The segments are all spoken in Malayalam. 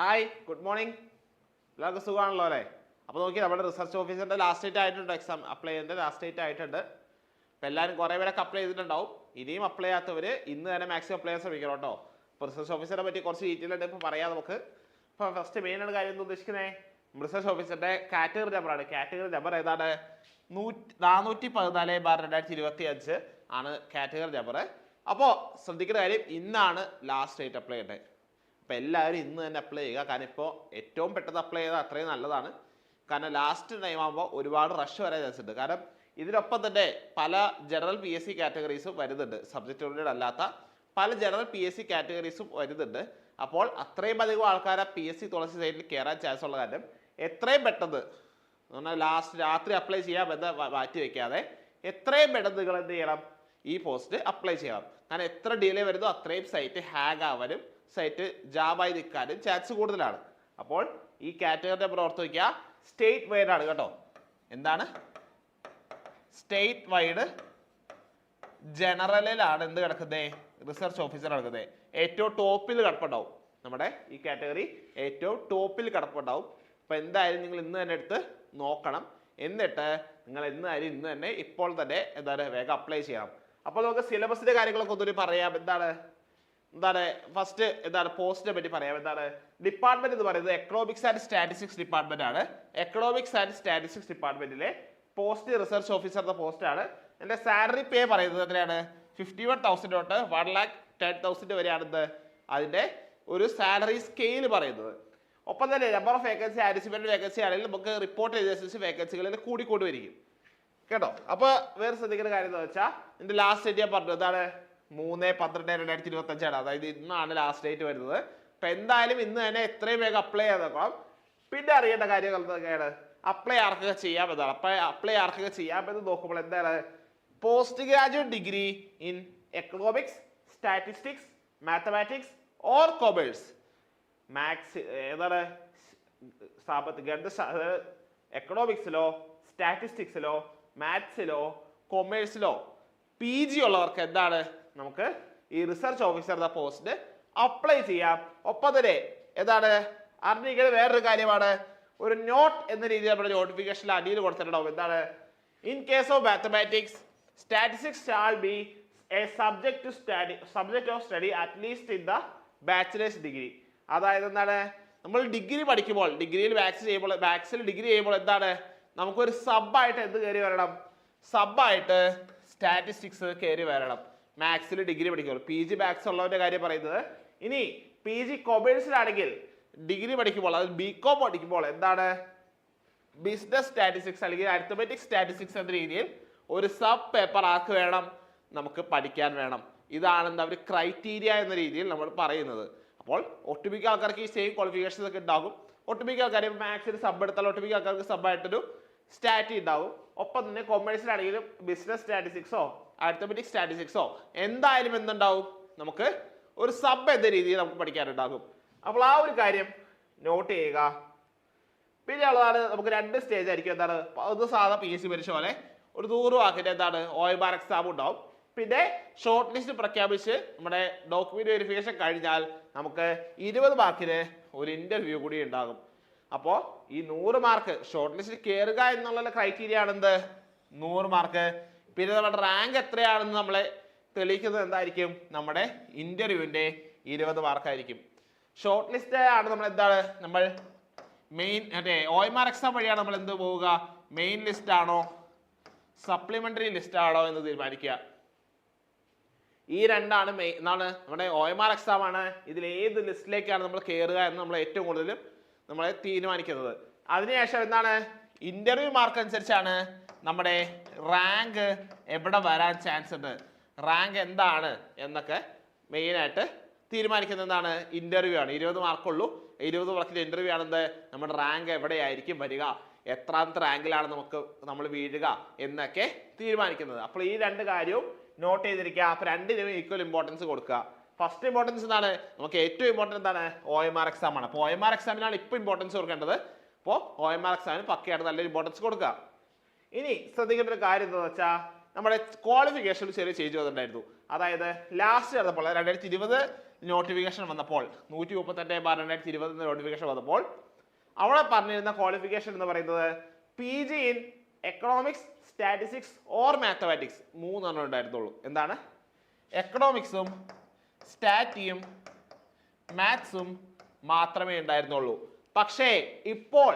ഹായ് ഗുഡ് മോർണിംഗ് എല്ലാവർക്കും സുഖമാണല്ലോ അല്ലേ? അപ്പോൾ നോക്കി നമ്മുടെ റിസർച്ച് ഓഫീസറിന്റെ ലാസ്റ്റ് ഡേറ്റ് ആയിട്ടുണ്ട് എക്സാം അപ്ലൈ ചെയ്യുന്നത് ലാസ്റ്റ് ഡേറ്റ് ആയിട്ടുണ്ട്. അപ്പോൾ എല്ലാവരും കുറേ പേരൊക്കെ അപ്ലൈ ചെയ്തിട്ടുണ്ടാവും. ഇനിയും അപ്ലൈ ചെയ്യാത്തവർ ഇന്ന് തന്നെ മാക്സിമം അപ്ലൈ ചെയ്യാൻ ശ്രമിക്കണം കേട്ടോ. അപ്പോൾ റിസർച്ച് ഓഫീസറെ പറ്റി കുറച്ച് ഡീറ്റെയിൽ ഉണ്ട് ഇപ്പോൾ പറയാം നമുക്ക്. ഇപ്പോൾ ഫസ്റ്റ് മെയിൻ ആണ് കാര്യം എന്ന് ഉദ്ദേശിക്കുന്നത് റിസർച്ച് ഓഫീസറിന്റെ കാറ്റഗറി നമ്പറാണ് കാറ്റഗറി നമ്പർ ഏതാണ്? നൂറ്റി നാനൂറ്റി പതിനാല് ബാർ രണ്ടായിരത്തി ഇരുപത്തി അഞ്ച് ആണ് കാറ്റഗറി നമ്പർ അപ്പോൾ ശ്രദ്ധിക്കുന്ന കാര്യം ഇന്നാണ് ലാസ്റ്റ് ഡേറ്റ് അപ്ലൈ ചെയ്യേണ്ടത്. അപ്പോൾ എല്ലാവരും ഇന്ന് തന്നെ അപ്ലൈ ചെയ്യുക. കാരണം ഇപ്പോൾ ഏറ്റവും പെട്ടെന്ന് അപ്ലൈ ചെയ്താൽ അത്രയും നല്ലതാണ്. കാരണം ലാസ്റ്റ് ടൈം ആകുമ്പോൾ ഒരുപാട് റഷ് വരാൻ ചാൻസ് ഉണ്ട്. കാരണം ഇതിനൊപ്പം തന്നെ പല ജനറൽ പി എസ് സി കാറ്റഗറീസും വരുന്നുണ്ട്. സബ്ജക്റ്റ് ഓറിയന്റഡ് അല്ലാത്ത പല ജനറൽ പി എസ് സി കാറ്റഗറീസും വരുന്നുണ്ട്. അപ്പോൾ അത്രയും അധികം ആൾക്കാർ പി എസ് സി തുളസി സൈറ്റിൽ കയറാൻ ചാൻസ് ഉള്ള കാരണം എത്രയും പെട്ടെന്ന് എന്ന് പറഞ്ഞാൽ ലാസ്റ്റ് രാത്രി അപ്ലൈ ചെയ്യാമെന്ന് മാറ്റി വയ്ക്കാതെ എത്രയും പെട്ടെന്ന് നിങ്ങൾ എന്ത് ചെയ്യണം? ഈ പോസ്റ്റ് അപ്ലൈ ചെയ്യണം. കാരണം എത്ര ഡിലേ വരുന്നോ അത്രയും സൈറ്റ് ഹാങ് ആവാനും സൈറ്റ് ജാബായി നിൽക്കാനും ചാൻസ് കൂടുതലാണ്. അപ്പോൾ ഈ കാറ്റഗറി പ്രവർത്തിക്കുക സ്റ്റേറ്റ് വൈഡ് ആണ് കേട്ടോ. എന്താണ്? സ്റ്റേറ്റ് വൈഡ് ജനറലിലാണ് എന്ത് കിടക്കുന്നത് റിസർച്ച് ഓഫീസർ കിടക്കുന്നത് ഏറ്റവും ടോപ്പിൽ കിടപ്പുണ്ടാവും. നമ്മുടെ ഈ കാറ്റഗറി ഏറ്റവും ടോപ്പിൽ കിടപ്പുണ്ടാവും. അപ്പൊ എന്തായാലും നിങ്ങൾ ഇന്ന് തന്നെ എടുത്ത് നോക്കണം. എന്നിട്ട് നിങ്ങൾ എന്തായാലും ഇന്ന് തന്നെ ഇപ്പോൾ തന്നെ എന്താണ് വേഗം അപ്ലൈ ചെയ്യണം. അപ്പോൾ നമുക്ക് സിലബസിന്റെ കാര്യങ്ങളൊക്കെ ഒന്നുകൂടി പറയാം. എന്താണ്? എന്താണ് ഫസ്റ്റ് എന്താണ് പോസ്റ്റിനെ പറ്റി പറയാം. എന്താണ് ഡിപ്പാർട്ട്മെന്റ് എന്ന് പറയുന്നത് എക്കണോമിക്സ് ആൻഡ് സ്റ്റാറ്റിസ്റ്റിക്സ് ഡിപ്പാർട്ട്മെന്റ് ആണ്. എക്കണോമിക്സ് ആൻഡ് സ്റ്റാറ്റിസ്റ്റിക്സ് ഡിപ്പാർട്ട്മെന്റിലെ പോസ്റ്റ് റിസർച്ച് ഓഫീസർ എന്ന പോസ്റ്റ് ആണ്. എന്റെ സാലറി പേ പറയുന്നത് എത്രയാണ്? ഫിഫ്റ്റി വൺ തൗസൻഡ് തൊട്ട് വൺ ലാക്ക് ടെൻ തൗസൻഡ് വരെയാണ് ഇത് അതിന്റെ ഒരു സാലറി സ്കെയിൽ പറയുന്നത്. ഒപ്പം തന്നെ number of vacancy anticipated vacancy ആണെങ്കിൽ നമുക്ക് റിപ്പോർട്ട് ചെയ്തനുസരിച്ച് വേക്കൻസികളിൽ കൂടിക്കൂടി വരിക്കും കേട്ടോ? അപ്പോൾ വേറെ ശ്രദ്ധിക്കുന്ന കാര്യം എന്താ വെച്ചാൽ ഇതിന്റെ ലാസ്റ്റ് ഞാൻ പറഞ്ഞു എന്താണ്? മൂന്ന് പന്ത്രണ്ട് രണ്ടായിരത്തി ഇരുപത്തി അഞ്ചാണ് അതായത് ഇന്നാണ് ലാസ്റ്റ് ഡേറ്റ് വരുന്നത്. അപ്പൊ എന്തായാലും ഇന്ന് തന്നെ എത്രയും വേഗം അപ്ലൈ ചെയ്തപ്പം പിന്നെ അറിയേണ്ട കാര്യങ്ങൾ എന്തൊക്കെയാണ്? അപ്ലൈ ആർക്കൊക്കെ ചെയ്യാം എന്നാണ് അപ്പൊ അപ്ലൈ ആർക്കൊക്കെ ചെയ്യാമെന്ന് നോക്കുമ്പോൾ എന്താണ്? Post graduate degree in economics statistics mathematics or commerce maths ഏതാണ് സാമ്പത്തിക എക്കണോമിക്സിലോ സ്റ്റാറ്റിസ്റ്റിക്സിലോ മാത്സിലോ കൊമേഴ്സിലോ പി ജി ഉള്ളവർക്ക് എന്താണ്? നമുക്ക് ഈ റിസർച്ച് ഓഫീസർ പോസ്റ്റ് അപ്ലൈ ചെയ്യാം. ഒപ്പം തന്നെ എന്താണ്? അറിഞ്ഞിരിക്കുന്നത് വേറൊരു കാര്യമാണ്. ഒരു നോട്ട് എന്ന രീതിയിൽ നമ്മുടെ നോട്ടിഫിക്കേഷനിൽ അടിയിൽ കൊടുത്തിട്ടുണ്ടാവും. എന്താണ്? In case of mathematics statistics shall be a subject to study subject of study at least in the bachelor's degree അതായത് എന്താണ്? നമ്മൾ ഡിഗ്രി പഠിക്കുമ്പോൾ ഡിഗ്രിയിൽ ബാക്സ് ചെയ്യുമ്പോൾ വാക്സിൽ ഡിഗ്രി ചെയ്യുമ്പോൾ എന്താണ്? നമുക്കൊരു സബായിട്ട് എന്ത് കയറി വരണം? സബായിട്ട് സ്റ്റാറ്റിസ്റ്റിക്സ് കയറി വരണം. മാത്സിൽ ഡിഗ്രി പഠിക്കുള്ളൂ പി ജി മാത്സ് ഉള്ളവരുടെ കാര്യം പറയുന്നത് ഇനി പി ജി കൊമേഴ്സിലാണെങ്കിൽ ഡിഗ്രി പഠിക്കുമ്പോൾ അതായത് ബി കോം പഠിക്കുമ്പോൾ എന്താണ്? ബിസിനസ് സ്റ്റാറ്റിസ്റ്റിക്സ് അല്ലെങ്കിൽ അരിത്തമെറ്റിക് സ്റ്റാറ്റിസ്റ്റിക്സ് എന്ന രീതിയിൽ ഒരു സബ് പേപ്പർ ആർക്ക് വേണം നമുക്ക് പഠിക്കാൻ വേണം. ഇതാണ് എന്താ ഒരു ക്രൈറ്റീരിയ എന്ന രീതിയിൽ നമ്മൾ പറയുന്നത്. അപ്പോൾ ഒട്ടുമിക്ക ആൾക്കാർക്ക് ഈ സെയിം ക്വാളിഫിക്കേഷൻസ് ഒക്കെ ഉണ്ടാകും. ഒട്ടുമിക്ക ആൾക്കാർ മാത്സിന് സബ് എടുത്താൽ ഒട്ടുമിക്ക ആൾക്കാർക്ക് സബ് ആയിട്ടൊരു സ്റ്റാറ്റി ഉണ്ടാവും ഒപ്പം തന്നെ കൊമേഴ്സിലാണെങ്കിലും ബിസിനസ് സ്റ്റാറ്റിസ്റ്റിക്സോ അരിത്തമെറ്റിക് സ്റ്റാറ്റിസ്റ്റിക്സോ എന്തായാലും എന്തുണ്ടാവും? നമുക്ക് ഒരു സബ് എന്ന രീതിയിൽ നമുക്ക് പഠിക്കാനുണ്ടാകും. അപ്പോൾ ആ ഒരു കാര്യം നോട്ട് ചെയ്യുക. പിന്നെ ഉള്ളതാണ് നമുക്ക് രണ്ട് സ്റ്റേജ് ആയിരിക്കും. എന്താണ്? അത് സാധാ പി എസ് സി പരീക്ഷ പോലെ ഒരു നൂറ് വാക്കിന്റെ എന്താണ്? ഒ എം എക്സാം ഉണ്ടാവും. പിന്നെ ഷോർട്ട് ലിസ്റ്റ് പ്രഖ്യാപിച്ച് നമ്മുടെ ഡോക്യുമെന്റ് വെരിഫിക്കേഷൻ കഴിഞ്ഞാൽ നമുക്ക് ഇരുപത് മാർക്കിന് ഒരു ഇന്റർവ്യൂ കൂടി ഉണ്ടാകും. അപ്പോൾ ഈ നൂറ് മാർക്ക് ഷോർട്ട് ലിസ്റ്റ് കയറുക എന്നുള്ള ക്രൈറ്റീരിയ ആണ് എന്ത് നൂറ് മാർക്ക് പിന്നെ നമ്മുടെ റാങ്ക് എത്രയാണെന്ന് നമ്മളെ തെളിയിക്കുന്നത് എന്തായിരിക്കും? നമ്മുടെ ഇന്റർവ്യൂവിന്റെ ഇരുപത് മാർക്കായിരിക്കും ഷോർട്ട് ലിസ്റ്റ് ആണ് നമ്മൾ എന്താണ്? നമ്മൾ മെയിൻ മറ്റേ ഒ എം ആർ എക്സാം വഴിയാണ് നമ്മൾ എന്ത് പോവുക? മെയിൻ ലിസ്റ്റ് ആണോ? സപ്ലിമെന്ററി ലിസ്റ്റ് ആണോ എന്ന് തീരുമാനിക്കുക. ഈ രണ്ടാണ് മെയിൻ എന്നാണ് നമ്മുടെ ഒ എം ആർ എക്സാം ആണ്. ഇതിൽ ഏത് ലിസ്റ്റിലേക്കാണ് നമ്മൾ കയറുക എന്ന് നമ്മൾ ഏറ്റവും കൂടുതൽ നമ്മളെ തീരുമാനിക്കുന്നത്. അതിനുശേഷം എന്താണ്? ഇന്റർവ്യൂ മാർക്ക് അനുസരിച്ചാണ് നമ്മുടെ റാങ്ക് എവിടെ വരാൻ ചാൻസ് ഉണ്ട്? റാങ്ക് എന്താണ് എന്നൊക്കെ മെയിനായിട്ട് തീരുമാനിക്കുന്നത് എന്താണ് ഇന്റർവ്യൂ ആണ്. ഇരുപത് മാർക്കുള്ളൂ ഇരുപത് മാർക്കിന്റെ ഇന്റർവ്യൂ ആണെന്ത്? നമ്മുടെ റാങ്ക് എവിടെയായിരിക്കും വരിക? എത്രാമത്തെ റാങ്കിലാണ് നമുക്ക് നമ്മൾ വീഴുക എന്നൊക്കെ തീരുമാനിക്കുന്നത്. അപ്പോൾ ഈ രണ്ട് കാര്യവും നോട്ട് ചെയ്തിരിക്കുക. അപ്പോൾ രണ്ടിനും ഈക്വൽ ഇമ്പോർട്ടൻസ് കൊടുക്കുക. ഫസ്റ്റ് ഇമ്പോർട്ടൻസ് എന്താണ്? നമുക്ക് ഏറ്റവും ഇമ്പോർട്ടന്റ് എന്താണ്? ഒ എം ആർ എക്സാം ആണ്. അപ്പോൾ ഒ എം ആർ എക്സാമിനാണ് ഇപ്പോൾ ഇമ്പോർട്ടൻസ് കൊടുക്കേണ്ടത്. അപ്പോൾ ഒ എം ആർ എക്സാമിന് പക്കയാണ് നല്ലൊരു ഇമ്പോർട്ടൻസ് കൊടുക്കുക. ഇനി ശ്രദ്ധിക്കേണ്ട ഒരു കാര്യം എന്താണെന്ന് വെച്ചാൽ നമ്മുടെ ക്വാളിഫിക്കേഷനിൽ ചെറിയ ചേഞ്ച് വന്നിട്ടുണ്ടായിരുന്നു. അതായത് ലാസ്റ്റ് നടന്നപ്പോൾ രണ്ടായിരത്തി ഇരുപത് നോട്ടിഫിക്കേഷൻ വന്നപ്പോൾ നൂറ്റി മുപ്പത്തെട്ട് ബാർ രണ്ടായിരത്തി ഇരുപത് നോട്ടിഫിക്കേഷൻ വന്നപ്പോൾ അവിടെ പറഞ്ഞിരുന്ന ക്വാളിഫിക്കേഷൻ എന്ന് പറയുന്നത് P G in economics statistics or mathematics മൂന്നെണ്ണം ഉണ്ടായിരുന്നുള്ളൂ. എന്താണ്? എക്കണോമിക്സും സ്റ്റാറ്റിയും മാത്സും മാത്രമേ ഉണ്ടായിരുന്നുള്ളൂ. പക്ഷേ ഇപ്പോൾ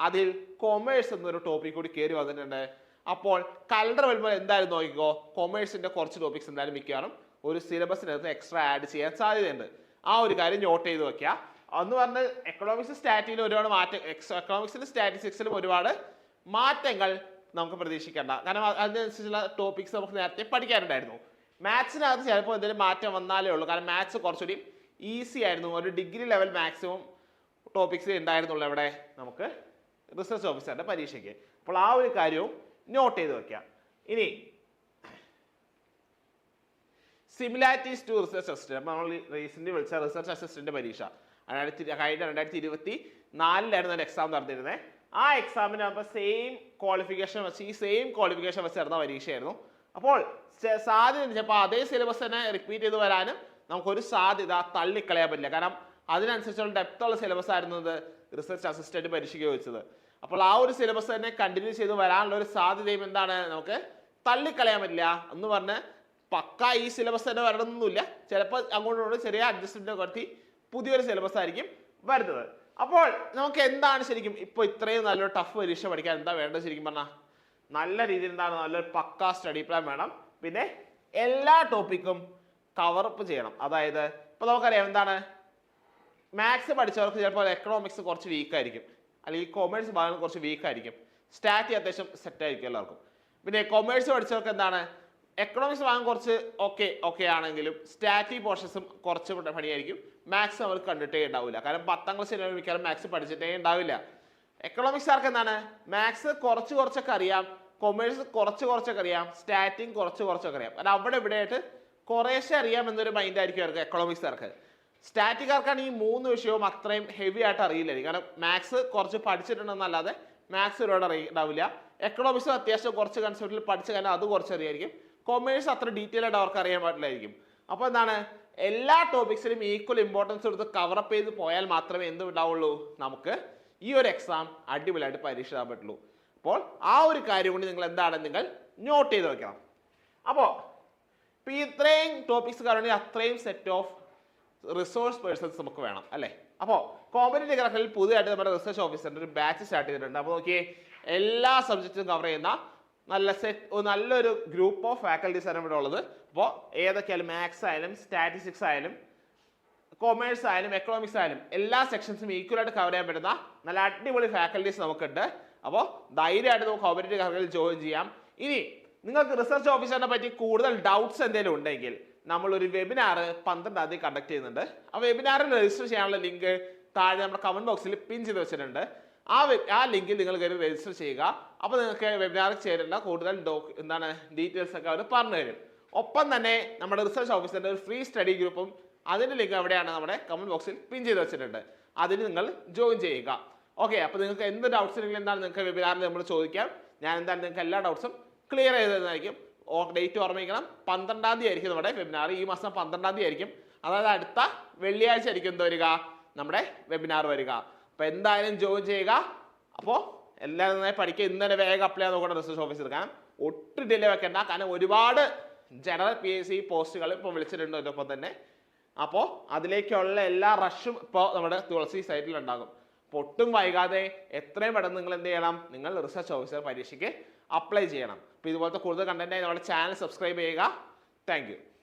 അതിൽ കൊമേഴ്സ് എന്നൊരു ടോപ്പിക് കൂടി കയറി വന്നിട്ടുണ്ട്. അപ്പോൾ കലണ്ടർ വരുമ്പോൾ എന്തായാലും നോക്കിക്കോ കോമേഴ്സിന്റെ കുറച്ച് ടോപ്പിക്സ് എന്തായാലും മിക്കവാറും ഒരു സിലബസിനകത്ത് എക്സ്ട്രാ ആഡ് ചെയ്യാൻ സാധ്യതയുണ്ട്. ആ ഒരു കാര്യം നോട്ട് ചെയ്ത് വെക്കുക. എന്ന് പറഞ്ഞാൽ എക്കണോമിക്സ് സ്റ്റാറ്റിയിൽ ഒരുപാട് മാറ്റം എക്കണോമിക്സിലും സ്റ്റാറ്റിസ്റ്റിക്സിലും ഒരുപാട് മാറ്റങ്ങൾ നമുക്ക് പ്രതീക്ഷിക്കേണ്ട. കാരണം അതിനനുസരിച്ചുള്ള ടോപ്പിക്സ് നമുക്ക് നേരത്തെ പഠിക്കാനുണ്ടായിരുന്നു. മാത്സിനകത്ത് ചിലപ്പോൾ എന്തെങ്കിലും മാറ്റം വന്നാലേ ഉള്ളൂ. കാരണം മാത്സ് കുറച്ചുകൂടി ഈസി ആയിരുന്നു. ഒരു ഡിഗ്രി ലെവൽ മാക്സിമം ടോപ്പിക്സ് ഉണ്ടായിരുന്നുള്ളൂ ഇവിടെ നമുക്ക് റിസർച്ച് ഓഫീസറുടെ പരീക്ഷയ്ക്ക്. അപ്പോൾ ആ ഒരു കാര്യവും നോട്ട് ചെയ്ത് വെക്കാം. ഇനി സിമിലാരിറ്റീസ് ടു റിസർച്ച് അസിസ്റ്റന്റ് അപ്പോൾ നമ്മൾ റീസെന്റ് വിളിച്ച റിസർച്ച് അസിസ്റ്റന്റ് പരീക്ഷ. രണ്ടായിരത്തി കഴിഞ്ഞ രണ്ടായിരത്തി ഇരുപത്തി നാലിലായിരുന്നു അതിന്റെ എക്സാം നടന്നിരുന്നത് ആ എക്സാമിന് അപ്പോൾ സെയിം ക്വാളിഫിക്കേഷൻ വെച്ച് ഈ സെയിം ക്വാളിഫിക്കേഷൻ വെച്ച് നടന്ന പരീക്ഷയായിരുന്നു. അപ്പോൾ സാധ്യത ചിലപ്പോൾ അതേ സിലബസ് തന്നെ റിപ്പീറ്റ് ചെയ്ത് വരാനും നമുക്കൊരു സാധ്യത തള്ളിക്കളയാൻ പറ്റില്ല. കാരണം അതിനനുസരിച്ചുള്ള ഡെപ്ത് ഉള്ള സിലബസ് ആയിരുന്നു റിസർച്ച് അസിസ്റ്റന്റ് പരീക്ഷയ്ക്ക് വെച്ചത് അപ്പോൾ ആ ഒരു സിലബസ് തന്നെ കണ്ടിന്യൂ ചെയ്ത് വരാനുള്ള ഒരു സാധ്യതയും എന്താണ്? നമുക്ക് തള്ളിക്കളയാൻ പറ്റില്ല. എന്ന് പറഞ്ഞ് പക്ക ഈ സിലബസ് തന്നെ വരണമെന്നൊന്നുമില്ല. ചിലപ്പോൾ അങ്ങോട്ടും ചെറിയ അഡ്ജസ്റ്റ്മെന്റ് നടത്തി പുതിയൊരു സിലബസ് ആയിരിക്കും വരുന്നത്. അപ്പോൾ നമുക്ക് എന്താണ് ശരിക്കും ഇപ്പോൾ ഇത്രയും നല്ലൊരു ടഫ് പരീക്ഷ പഠിക്കാൻ എന്താ വേണ്ടത് ശരിക്കും പറഞ്ഞാൽ നല്ല രീതിയിൽ എന്താണ് നല്ലൊരു പക്ക സ്റ്റഡി പ്ലാൻ വേണം. പിന്നെ എല്ലാ ടോപ്പിക്കും കവറപ്പ് ചെയ്യണം. അതായത് ഇപ്പൊ നമുക്കറിയാം എന്താണ്? മാത്സ് പഠിച്ചവർക്ക് ചിലപ്പോൾ എക്കണോമിക്സ് കുറച്ച് വീക്ക് ആയിരിക്കും. അല്ലെങ്കിൽ കൊമേഴ്സ് ഭാഗം കുറച്ച് വീക്ക് ആയിരിക്കും. സ്റ്റാറ്റി അത്യാവശ്യം സെറ്റ് ആയിരിക്കും എല്ലാവർക്കും. പിന്നെ കൊമേഴ്സ് പഠിച്ചവർക്ക് എന്താണ്? എക്കണോമിക്സ് ഭാഗം കുറച്ച് ഓക്കെ ഓക്കെ ആണെങ്കിലും സ്റ്റാറ്റി പോർഷൻസും കുറച്ച് പണിയായിരിക്കും. മാത്സ് അവർക്ക് കണ്ടിട്ടേ ഉണ്ടാവില്ല. കാരണം പത്താം ക്ലാസ് മിക്കവാറും മാത്സ് പഠിച്ചിട്ടേ ഉണ്ടാവില്ല. എക്കണോമിക്സ് ആർക്ക് എന്താണ്? മാത്സ് കുറച്ച് കുറച്ചൊക്കെ അറിയാം. കൊമേഴ്സ് കുറച്ച് കുറച്ചൊക്കെ അറിയാം. സ്റ്റാറ്റിങ് കുറച്ച് കുറച്ചൊക്കെ അറിയാം. അത് അവിടെ ഇവിടെ ആയിട്ട് കുറേശ്ശെ അറിയാം എന്നൊരു മൈൻഡ് ആയിരിക്കും അവർക്ക് എക്കണോമിക്സുകാർക്ക് സ്റ്റാറ്റിക്കാർക്കാണ് ഈ മൂന്ന് വിഷയവും അത്രയും ഹെവി ആയിട്ട് അറിയില്ലായിരിക്കും കാരണം മാത്സ് കുറച്ച് പഠിച്ചിട്ടുണ്ടെന്നല്ലാതെ മാത്സ് ഒരുപാട് അറിയുണ്ടാവില്ല എക്കണോമിക്സ് അത്യാവശ്യം കുറച്ച് കൺസെപ്റ്റിൽ പഠിച്ചു കഴിഞ്ഞാൽ അത് കുറച്ച് അറിയായിരിക്കും. കൊമേഴ്സ് അത്ര ഡീറ്റെയിൽ ആയിട്ട് അവർക്ക് അറിയാൻ പാടില്ലായിരിക്കും അപ്പോൾ എന്താണ്? എല്ലാ ടോപ്പിക്സിലും ഈക്വൽ ഇമ്പോർട്ടൻസ് കൊടുത്ത് കവറപ്പ് ചെയ്ത് പോയാൽ മാത്രമേ എന്ത് ഉണ്ടാവുള്ളൂ? നമുക്ക് ഈ ഒരു എക്സാം അടിപൊളിയായിട്ട് പരീക്ഷ ഇടാൻ പറ്റുള്ളൂ. അപ്പോൾ ആ ഒരു കാര്യം കൊണ്ട് നിങ്ങൾ എന്താണ്? നിങ്ങൾ നോട്ട് ചെയ്ത് വെക്കണം. അപ്പോൾ ഇപ്പോൾ ഇത്രയും ടോപ്പിക്സ് കാരണം അത്രയും സെറ്റ് ഓഫ് റിസോഴ്സ് പേഴ്സൺസ് നമുക്ക് വേണം അല്ലേ? അപ്പോൾ കോമ്പറ്റേറ്റീവ് ഗ്രാഫിൽ പുതിയതായിട്ട് നമ്മുടെ റിസർച്ച് ഓഫീസറിന്റെ ഒരു ബാച്ച് സ്റ്റാർട്ട് ചെയ്തിട്ടുണ്ട്. അപ്പോൾ നോക്കിയേ എല്ലാ സബ്ജക്റ്റും കവർ ചെയ്യുന്ന നല്ല സെറ്റ് നല്ലൊരു ഗ്രൂപ്പ് ഓഫ് ഫാക്കൽറ്റീസ് ആണ് ഇവിടെ ഉള്ളത്. അപ്പോൾ ഏതൊക്കെയായാലും മാത്സ് ആയാലും സ്റ്റാറ്റിസ്റ്റിക്സ് ആയാലും കൊമേഴ്സ് ആയാലും എക്കണോമിക്സ് ആയാലും എല്ലാ സെക്ഷൻസും ഈക്വൽ ആയിട്ട് കവർ ചെയ്യാൻ പറ്റുന്ന നല്ല അടിപൊളി ഫാക്കൽറ്റീസ് നമുക്കുണ്ട്. അപ്പോൾ ധൈര്യമായിട്ട് നമുക്ക് കോമ്പറ്റേറ്റീവ് ഗ്രാഫിൽ ജോയിൻ ചെയ്യാം. ഇനി നിങ്ങൾക്ക് റിസർച്ച് ഓഫീസറിനെ പറ്റി കൂടുതൽ ഡൗട്ട്സ് എന്തെങ്കിലും ഉണ്ടെങ്കിൽ നമ്മൾ ഒരു വെബിനാർ പന്ത്രണ്ടാം തീയതി കണ്ടക്ട് ചെയ്യുന്നുണ്ട്. ആ വെബിനാറിൽ രജിസ്റ്റർ ചെയ്യാനുള്ള ലിങ്ക് താഴെ നമ്മുടെ കമന്റ് ബോക്സിൽ പിൻ ചെയ്ത് വെച്ചിട്ടുണ്ട്. ആ ആ ലിങ്കിൽ നിങ്ങൾ കയറി രജിസ്റ്റർ ചെയ്യുക. അപ്പോൾ നിങ്ങൾക്ക് വെബിനാറിൽ ചേരേണ്ട കൂടുതൽ ഡോക് എന്താണ് ഡീറ്റെയിൽസ് ഒക്കെ അവർ പറഞ്ഞു തരും. ഒപ്പം തന്നെ നമ്മുടെ റിസർച്ച് ഓഫീസറിന്റെ ഒരു ഫ്രീ സ്റ്റഡി ഗ്രൂപ്പും അതിന്റെ ലിങ്ക് എവിടെയാണ് നമ്മുടെ കമന്റ് ബോക്സിൽ പിൻ ചെയ്ത് വെച്ചിട്ടുണ്ട്. അതിൽ നിങ്ങൾ ജോയിൻ ചെയ്യുക. ഓക്കെ അപ്പോൾ നിങ്ങൾക്ക് എന്ത് ഡൗട്ട്സ് ഉണ്ടെങ്കിലും എന്താണ് നിങ്ങൾക്ക് വെബിനാറിൽ നമ്മൾ ചോദിക്കാം. ഞാൻ എന്താണ് നിങ്ങൾക്ക് എല്ലാ ഡൗട്ട്സും ക്ലിയർ ചെയ്ത് തരുന്നതായിരിക്കും. ഓ ഡേറ്റ് ഓർമ്മിക്കണം. പന്ത്രണ്ടാം തീയതി ആയിരിക്കും നമ്മുടെ വെബിനാർ ഈ മാസം പന്ത്രണ്ടാം തീയതി ആയിരിക്കും. അതായത് അടുത്ത വെള്ളിയാഴ്ച ആയിരിക്കും എന്ത് വരിക? നമ്മുടെ വെബിനാർ വരിക. അപ്പോൾ എന്തായാലും ജോയിൻ ചെയ്യുക. അപ്പോൾ എല്ലാവരും നന്നായി പഠിക്കുക. ഇന്ന് തന്നെ വേഗം അപ്ലൈ ചെയ്യാൻ നോക്കണം റിസർച്ച് ഓഫീസർ കാരണം ഒട്ടും ഡിലേ വെക്കണ്ട. കാരണം ഒരുപാട് ജനറൽ പി എസ് സി പോസ്റ്റുകൾ ഇപ്പോൾ വിളിച്ചിട്ടുണ്ട് ഇതിനൊപ്പം തന്നെ. അപ്പോൾ അതിലേക്കുള്ള എല്ലാ റഷും ഇപ്പോൾ നമ്മുടെ തുളസി സൈറ്റിൽ ഉണ്ടാകും. അപ്പോൾ ഒട്ടും വൈകാതെ എത്രയും പെട്ടെന്ന് നിങ്ങൾ എന്ത് ചെയ്യണം? നിങ്ങൾ റിസർച്ച് ഓഫീസർ പരീക്ഷയ്ക്ക് അപ്ലൈ ചെയ്യണം. അപ്പോൾ ഇതുപോലത്തെ കൂടുതൽ കണ്ടന്റായി നമ്മുടെ ചാനൽ സബ്സ്ക്രൈബ് ചെയ്യുക. താങ്ക്